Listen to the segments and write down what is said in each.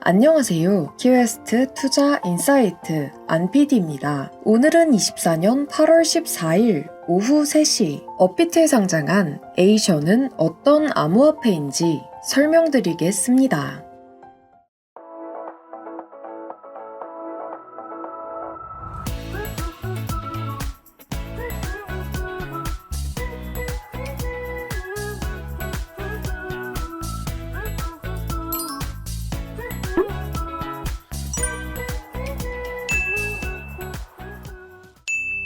안녕하세요. 키웨스트 투자 인사이트 안PD입니다. 오늘은 24년 8월 14일 오후 3시 업비트에 상장한 에이션은 어떤 암호화폐인지 설명드리겠습니다.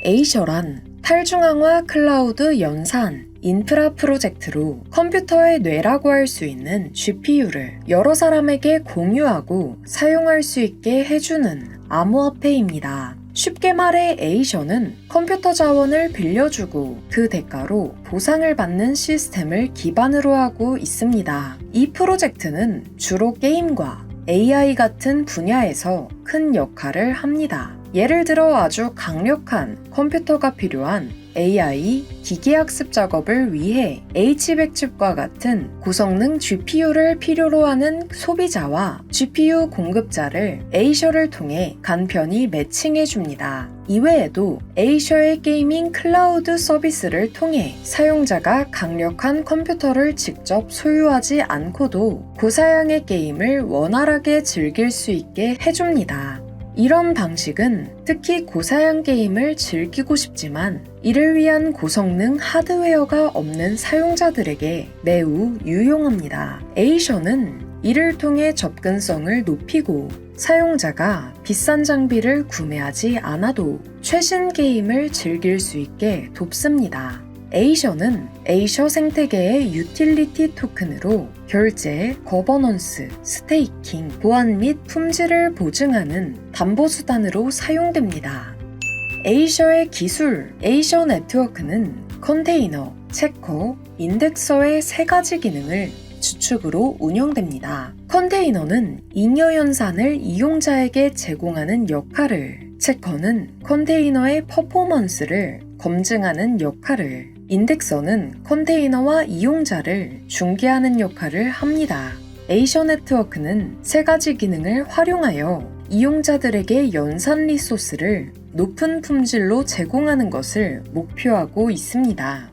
에이셔란 탈중앙화 클라우드 연산 인프라 프로젝트로 컴퓨터의 뇌라고 할 수 있는 GPU를 여러 사람에게 공유하고 사용할 수 있게 해주는 암호화폐입니다. 쉽게 말해 에이셔는 컴퓨터 자원을 빌려주고 그 대가로 보상을 받는 시스템을 기반으로 하고 있습니다. 이 프로젝트는 주로 게임과 AI 같은 분야에서 큰 역할을 합니다. 예를 들어 아주 강력한 컴퓨터가 필요한 AI 기계학습 작업을 위해 H100칩과 같은 고성능 GPU를 필요로 하는 소비자와 GPU 공급자를 에이셔를 통해 간편히 매칭해 줍니다. 이외에도 에이셔의 게이밍 클라우드 서비스를 통해 사용자가 강력한 컴퓨터를 직접 소유하지 않고도 고사양의 게임을 원활하게 즐길 수 있게 해줍니다. 이런 방식은 특히 고사양 게임을 즐기고 싶지만 이를 위한 고성능 하드웨어가 없는 사용자들에게 매우 유용합니다. 에이션은 이를 통해 접근성을 높이고 사용자가 비싼 장비를 구매하지 않아도 최신 게임을 즐길 수 있게 돕습니다. 에이셔는 에이셔 생태계의 유틸리티 토큰으로 결제, 거버넌스, 스테이킹, 보안 및 품질을 보증하는 담보수단으로 사용됩니다. 에이셔의 기술, 에이셔 네트워크는 컨테이너, 체커, 인덱서의 세 가지 기능을 주축으로 운영됩니다. 컨테이너는 잉여 연산을 이용자에게 제공하는 역할을, 체커는 컨테이너의 퍼포먼스를 검증하는 역할을, 인덱서는 컨테이너와 이용자를 중개하는 역할을 합니다. 에이셔 네트워크는 세 가지 기능을 활용하여 이용자들에게 연산 리소스를 높은 품질로 제공하는 것을 목표하고 있습니다.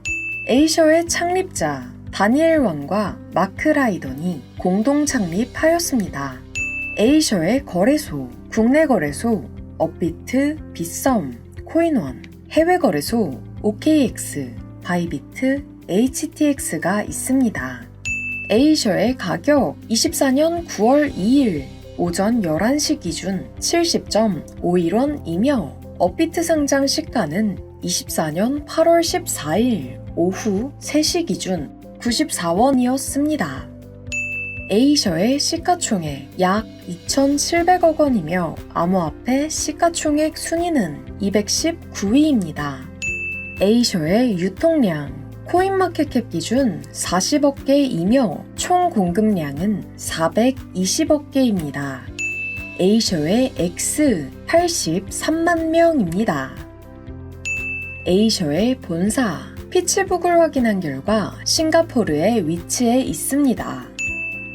에이셔의 창립자 다니엘 왕과 마크 라이던이 공동 창립하였습니다. 에이셔의 거래소, 국내 거래소, 업비트, 빗썸, 코인원, 해외 거래소, OKX, 바이비트, HTX가 있습니다. 에이셔의 가격 24년 9월 2일 오전 11시 기준 70.51원이며 업비트 상장 시가는 24년 8월 14일 오후 3시 기준 94원이었습니다. 에이셔의 시가총액 약 2,700억 원이며 암호화폐 시가총액 순위는 219위입니다. 에이셔의 유통량 코인마켓캡 기준 40억 개이며 총 공급량은 420억 개입니다. 에이셔의 X 83만 명입니다. 에이셔의 본사 피츠북을 확인한 결과 싱가포르에 위치해 있습니다.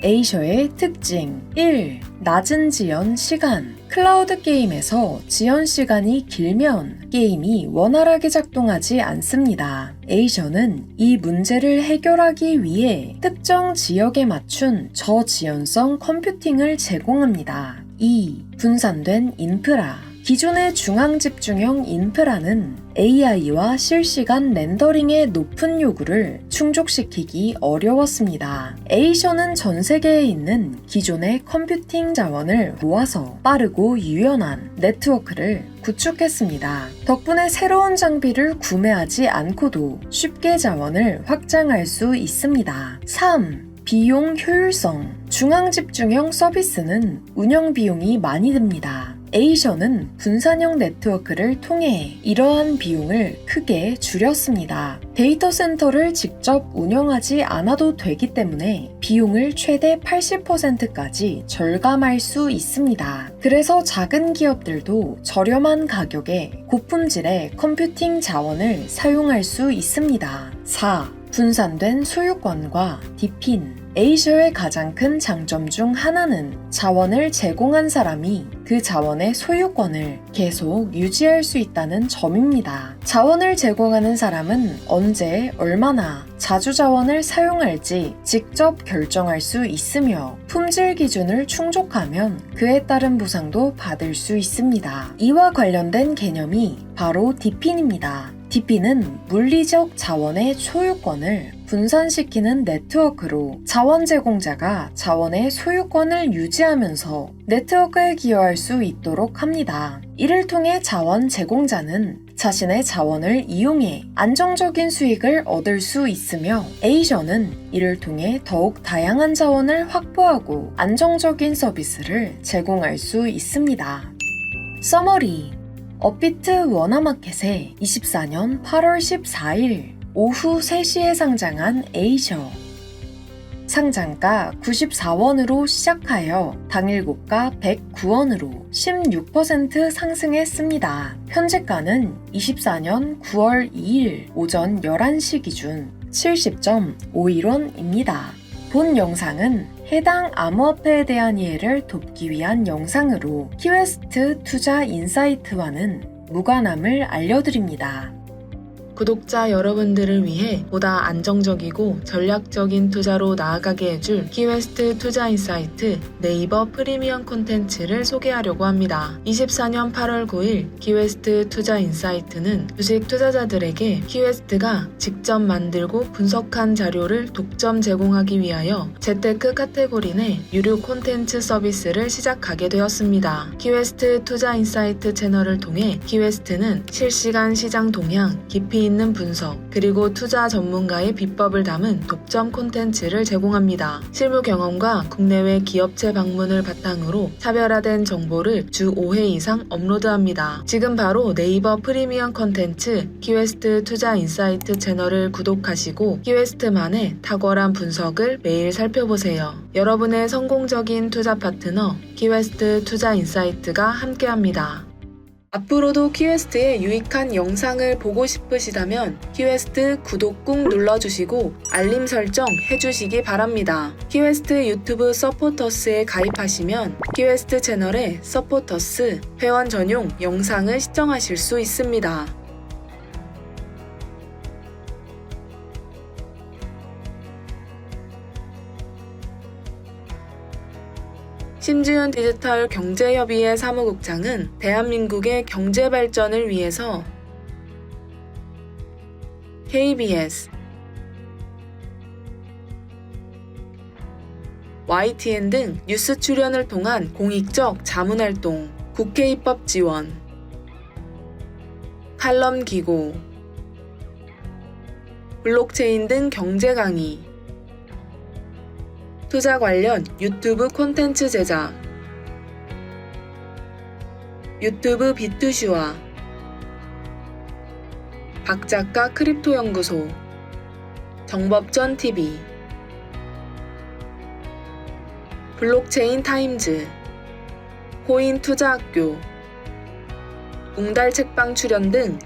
에이셔의 특징 1. 낮은 지연 시간 클라우드 게임에서 지연 시간이 길면 게임이 원활하게 작동하지 않습니다. 에이셔는 이 문제를 해결하기 위해 특정 지역에 맞춘 저지연성 컴퓨팅을 제공합니다. 2. 분산된 인프라 기존의 중앙 집중형 인프라는 AI와 실시간 렌더링의 높은 요구를 충족시키기 어려웠습니다. 에이션은 전 세계에 있는 기존의 컴퓨팅 자원을 모아서 빠르고 유연한 네트워크를 구축했습니다. 덕분에 새로운 장비를 구매하지 않고도 쉽게 자원을 확장할 수 있습니다. 3. 비용 효율성. 중앙 집중형 서비스는 운영 비용이 많이 듭니다. 에이션은 분산형 네트워크를 통해 이러한 비용을 크게 줄였습니다. 데이터 센터를 직접 운영하지 않아도 되기 때문에 비용을 최대 80%까지 절감할 수 있습니다. 그래서 작은 기업들도 저렴한 가격에 고품질의 컴퓨팅 자원을 사용할 수 있습니다. 4. 분산된 소유권과 디핀 에이셔의 가장 큰 장점 중 하나는 자원을 제공한 사람이 그 자원의 소유권을 계속 유지할 수 있다는 점입니다. 자원을 제공하는 사람은 언제, 얼마나, 자주 자원을 사용할지 직접 결정할 수 있으며 품질 기준을 충족하면 그에 따른 보상도 받을 수 있습니다. 이와 관련된 개념이 바로 DPN입니다. DP는 물리적 자원의 소유권을 분산시키는 네트워크로 자원 제공자가 자원의 소유권을 유지하면서 네트워크에 기여할 수 있도록 합니다. 이를 통해 자원 제공자는 자신의 자원을 이용해 안정적인 수익을 얻을 수 있으며 에이셔는 이를 통해 더욱 다양한 자원을 확보하고 안정적인 서비스를 제공할 수 있습니다. 서머리 업비트 워너마켓에 24년 8월 14일 오후 3시에 상장한 에이셔. 상장가 94원으로 시작하여 당일 고가 109원으로 16% 상승했습니다. 현재가는 24년 9월 2일 오전 11시 기준 70.51원입니다. 본 영상은 해당 암호화폐에 대한 이해를 돕기 위한 영상으로 키웨스트 투자 인사이트와는 무관함을 알려드립니다. 구독자 여러분들을 위해 보다 안정적이고 전략적인 투자로 나아가게 해줄 키웨스트 투자 인사이트 네이버 프리미엄 콘텐츠를 소개하려고 합니다. 24년 8월 9일 키웨스트 투자 인사이트는 주식 투자자들에게 키웨스트가 직접 만들고 분석한 자료를 독점 제공하기 위하여 재테크 카테고리 내 유료 콘텐츠 서비스를 시작하게 되었습니다. 키웨스트 투자 인사이트 채널을 통해 키웨스트는 실시간 시장 동향, 깊이 있는 분석, 그리고 투자 전문가의 비법을 담은 독점 콘텐츠를 제공합니다. 실무 경험과 국내외 기업체 방문을 바탕으로 차별화된 정보를 주 5회 이상 업로드합니다. 지금 바로 네이버 프리미엄 콘텐츠 키웨스트 투자 인사이트 채널을 구독하시고 키웨스트만의 탁월한 분석을 매일 살펴보세요. 여러분의 성공적인 투자 파트너 키웨스트 투자 인사이트가 함께합니다. 앞으로도 키웨스트의 유익한 영상을 보고 싶으시다면 키웨스트 구독 꾹 눌러주시고 알림 설정 해주시기 바랍니다. 키웨스트 유튜브 서포터스에 가입하시면 키웨스트 채널의 서포터스 회원 전용 영상을 시청하실 수 있습니다. 심지훈 디지털 경제협의회 사무국장은 대한민국의 경제 발전을 위해서 KBS, YTN 등 뉴스 출연을 통한 공익적 자문활동, 국회 입법 지원, 칼럼 기고, 블록체인 등 경제 강의, 투자 관련 유튜브 콘텐츠 제작, 유튜브 비투시와 박작가 크립토 연구소, 정법전 TV, 블록체인 타임즈, 코인 투자학교, 웅달 책방 출연 등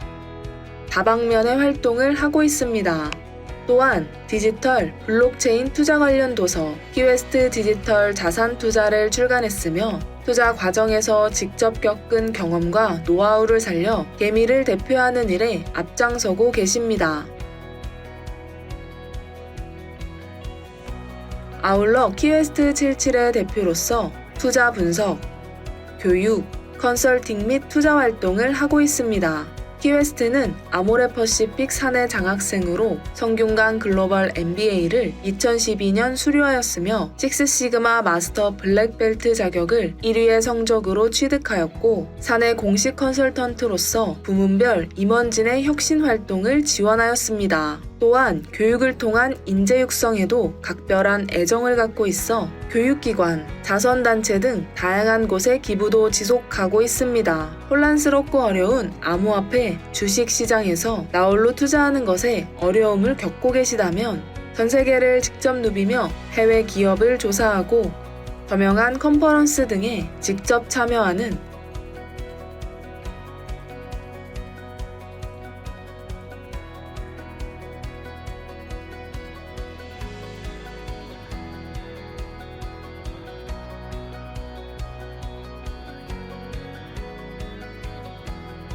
다방면의 활동을 하고 있습니다. 또한 디지털 블록체인 투자 관련 도서 키웨스트 디지털 자산 투자를 출간했으며 투자 과정에서 직접 겪은 경험과 노하우를 살려 개미를 대표하는 일에 앞장서고 계십니다. 아울러 키웨스트 77의 대표로서 투자 분석, 교육, 컨설팅 및 투자 활동을 하고 있습니다. 키웨스트는 아모레퍼시픽 사내 장학생으로 성균관 글로벌 MBA를 2012년 수료하였으며 식스시그마 마스터 블랙벨트 자격을 1위의 성적으로 취득하였고 사내 공식 컨설턴트로서 부문별 임원진의 혁신 활동을 지원하였습니다. 또한 교육을 통한 인재 육성에도 각별한 애정을 갖고 있어 교육기관, 자선단체 등 다양한 곳에 기부도 지속하고 있습니다. 혼란스럽고 어려운 암호화폐 주식 시장에서 나홀로 투자하는 것에 어려움을 겪고 계시다면 전 세계를 직접 누비며 해외 기업을 조사하고 저명한 컨퍼런스 등에 직접 참여하는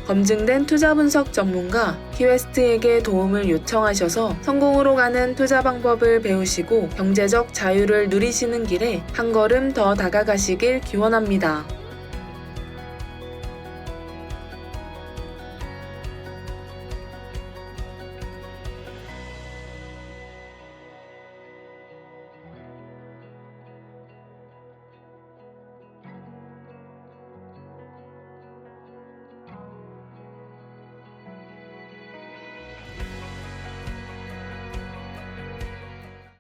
검증된 투자 분석 전문가 키웨스트에게 도움을 요청하셔서 성공으로 가는 투자 방법을 배우시고 경제적 자유를 누리시는 길에 한 걸음 더 다가가시길 기원합니다.